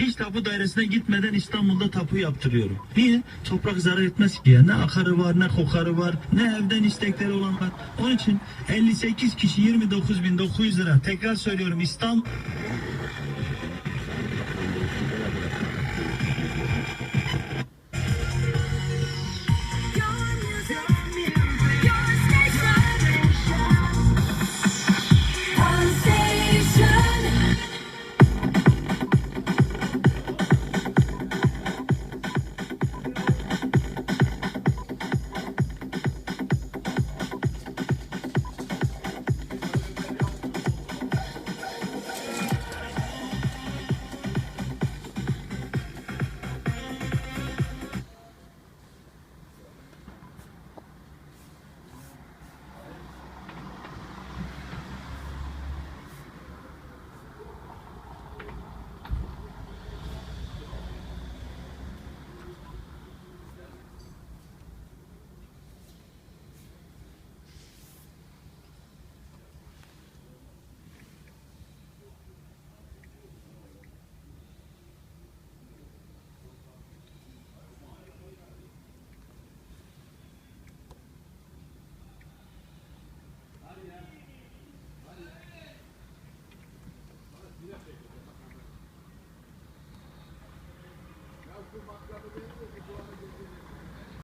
Hiç tapu dairesine gitmeden İstanbul'da tapu yaptırıyorum. Niye? Toprak zarar etmez ki ya. Ne akarı var, ne kokarı var, ne evden istekleri olan var. Onun için 58 kişi 29.900 lira. Tekrar söylüyorum İstanbul